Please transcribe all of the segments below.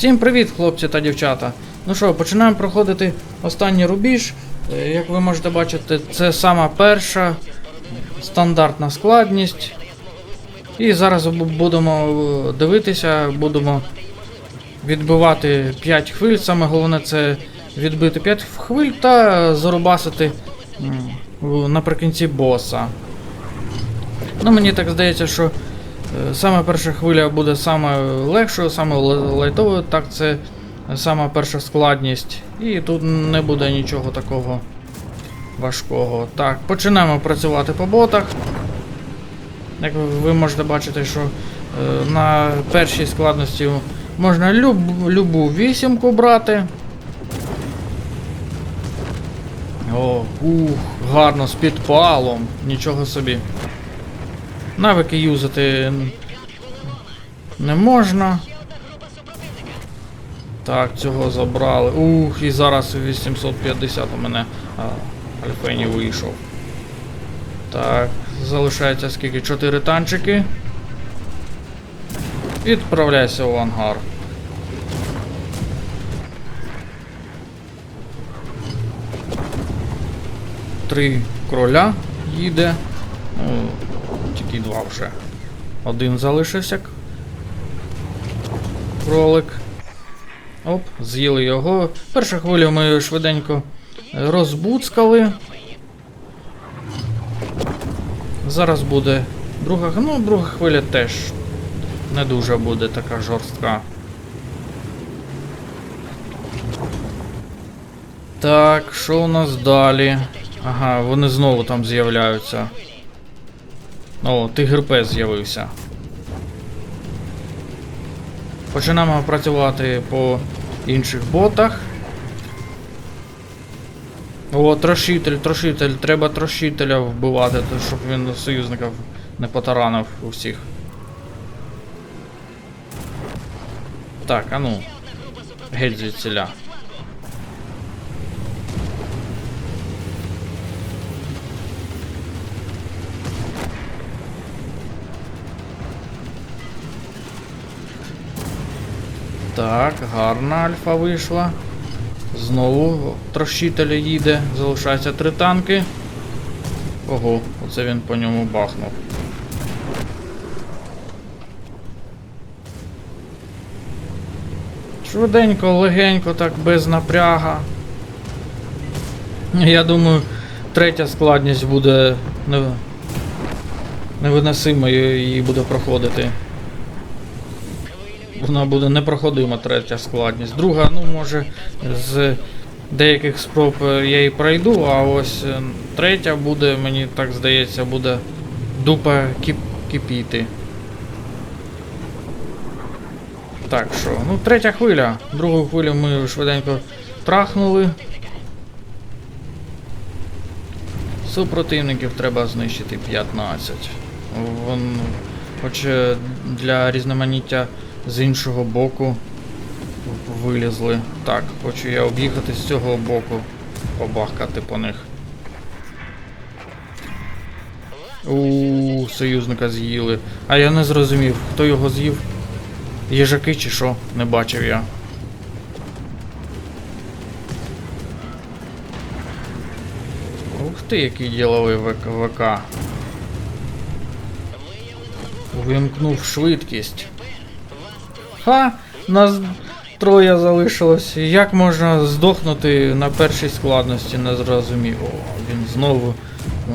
Всім привіт, хлопці та дівчата. Ну що, починаємо проходити останній рубіж. Е, Як ви можете бачити, це сама перша стандартна складність. І зараз будемо е, дивитися, будемо відбивати 5 хвиль. Саме головне це відбити 5 хвиль та зарубасити наприкінці боса. Ну, мені так здається, що саме перша хвиля буде саме легшою, саме лайтовою, так це сама перша складність. І тут не буде нічого такого важкого. Так, починаємо працювати по ботах. Як ви можете бачити, що е, на першій складності можна люб, любу вісімку брати. О, ух, гарно, з підпалом, нічого собі. Навики юзати не можна. Так, цього забрали. Ух, і зараз 850 у мене Альфені вийшов. Так, залишається скільки? 4 танчики. Відправляйся в ангар. Три кроля їде. Тільки два вже. Один залишився. Кролик. Оп, з'їли його. Першу хвилю ми швиденько розбуцкали. Зараз буде друга. Ну, друга хвиля теж не дуже буде така жорстка. Так, що у нас далі? Ага, вони знову там з'являються. О, тигр пес з'явився. Починаємо працювати по інших ботах. О, трошитель, трошитель, треба трошителя вбивати, щоб він союзників не потаранив усіх. Так, а ну. Геть звідсіля. Так, гарна альфа вийшла. Знову трощителя їде, залишається три танки. Ого, оце він по ньому бахнув. Швиденько, легенько, так без напряга. Я думаю, третя складність буде не... невиносимою її буде проходити. Вона буде непроходима третя складність. Друга, ну може, з деяких спроб е, я її пройду, а ось е, третя буде, мені так здається, буде дупа кіп... кипіти. Так що, ну третя хвиля. Другу хвилю ми швиденько трахнули. Супротивників треба знищити 15. Вон, хоч е, для різноманіття з іншого боку вилізли. Так, хочу я об'їхати з цього боку, побахкати по них. У союзника з'їли. А я не зрозумів, хто його з'їв? Їжаки чи що? Не бачив я. Ух ти, який діловий ВК. ВК. Вимкнув швидкість. Ха! Нас троє залишилось. Як можна здохнути на першій складності, не зрозумів. О, він знову е,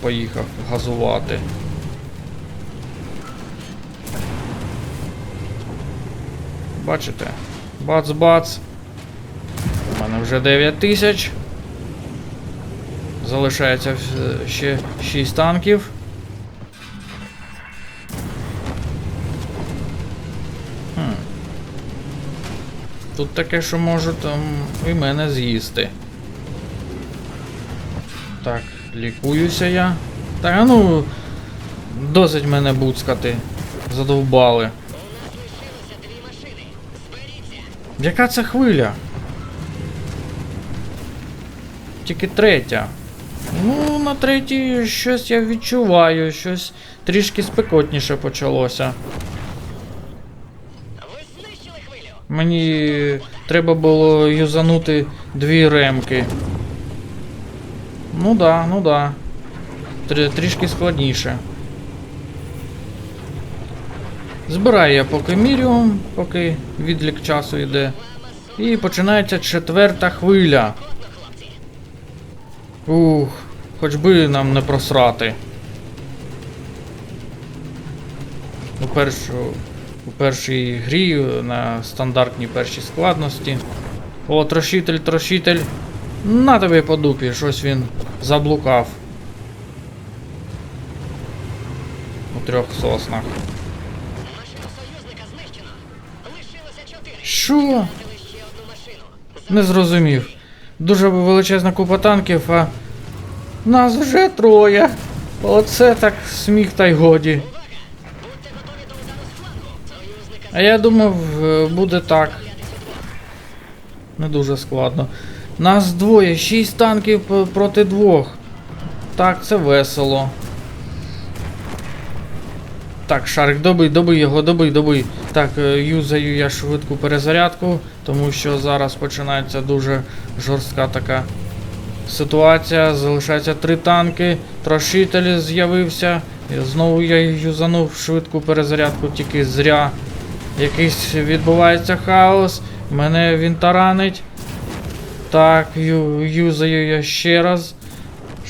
поїхав газувати. Бачите? Бац-бац. У мене вже 9 тисяч. Залишається ще 6 танків. Тут таке, що можу там і мене з'їсти. Так, лікуюся я. Так, а ну. Досить мене буцкати. Задовбали. Яка це хвиля? Тільки третя. Ну, на третій щось я відчуваю, щось трішки спекотніше почалося. Мені треба було юзанути дві ремки. Ну да, ну да. Трі- Трішки складніше. Збираю я поки міріум, поки відлік часу йде. І починається четверта хвиля. Ух, хоч би нам не просрати. У, першу, у першій грі на стандартній першій складності. О, трошитель, трошитель. На тобі по дупі, щось він заблукав. У трьох соснах. Що? Не зрозумів. Дуже величезна купа танків, а нас вже троє. Оце так сміх та й годі. А я думав, е, буде так. Не дуже складно. Нас двоє, шість танків проти двох. Так, це весело. Так, шарик, добий, добий його, добий, добий. Так, е, юзаю я швидку перезарядку, тому що зараз починається дуже жорстка така ситуація. Залишається три танки, трошитель з'явився. Знову я юзанув швидку перезарядку, тільки зря. Якийсь відбувається хаос. Мене він таранить. Так, ю, юзаю я ще раз.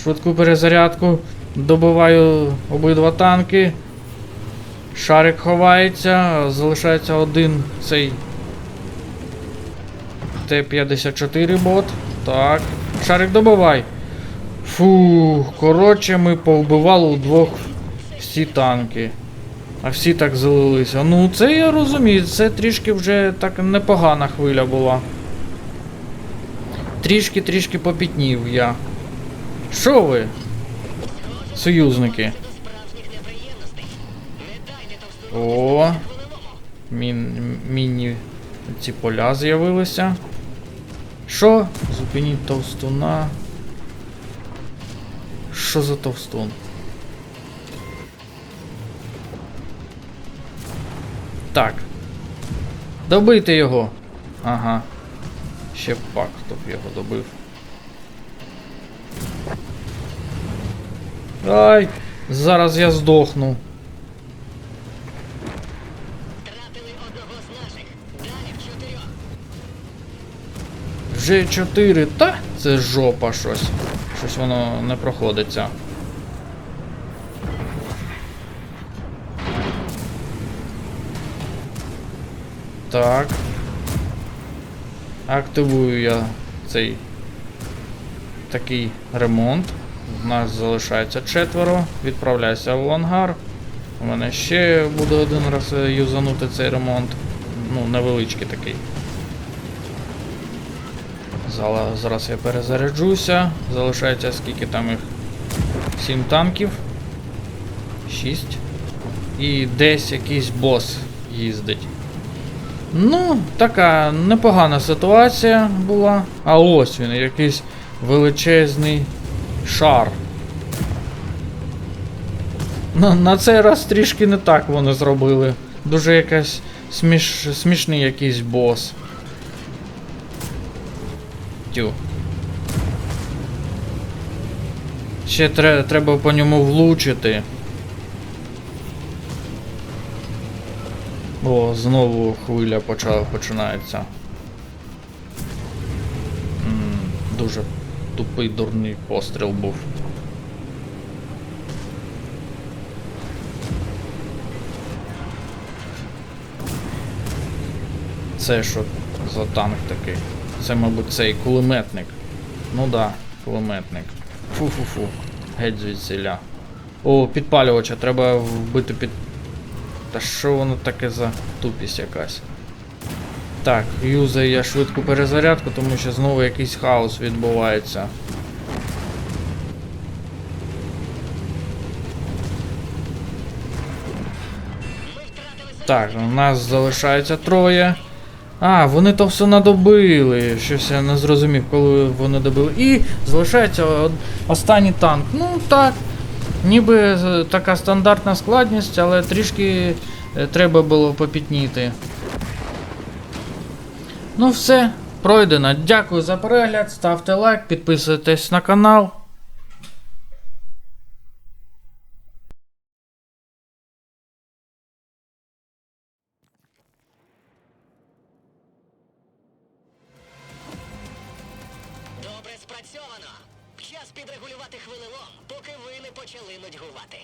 Швидку перезарядку. Добиваю обидва танки. Шарик ховається. Залишається один цей Т-54 бот. Так. Шарик добивай. Фу, коротше, ми повбивали удвох всі танки. А всі так залилися. Ну, це я розумію, це трішки вже так непогана хвиля була. Трішки-трішки попітнів я. Що ви? Союзники. О. Мін, міні ці поля з'явилися. Що? Зупиніть товстуна. Що за товстун? Так. Добийте його. Ага. Ще пак, хто б його добив. Ай! Зараз я здохну. Втратили одного з наших. Далі в чотирьох. Вже 4, та це жопа щось. Щось воно не проходиться. Так. Активую я цей такий ремонт. У нас залишається четверо. Відправляюся в ангар. У мене ще буде один раз юзанути цей ремонт. Ну, невеличкий такий. Зараз я перезаряджуся. Залишається скільки там їх? 7 танків. 6. І десь якийсь бос їздить. Ну, така непогана ситуація була. А ось він, якийсь величезний шар. На, на цей раз трішки не так вони зробили. Дуже якась сміш, смішний якийсь бос. Тю. Ще тре, треба по ньому влучити. О, знову хвиля почала, починається. М, дуже тупий дурний постріл був. Це що за танк такий? Це, мабуть, цей кулеметник. Ну да, кулеметник. Фу-фу-фу. Геть звідсіля. О, підпалювача, треба вбити під. Та що воно таке за тупість якась? Так, юзаю я швидку перезарядку, тому що знову якийсь хаос відбувається. Так, у нас залишається троє. А, вони то все надобили. Щось я не зрозумів, коли вони добили. І залишається останній танк. Ну так. Ніби е, така стандартна складність, але трішки е, треба було попітніти. Ну все, пройдено. Дякую за перегляд. Ставте лайк, підписуйтесь на канал. Добре спрацьовано. Час підрегулювати хвилелом, поки ви не почали нудьгувати.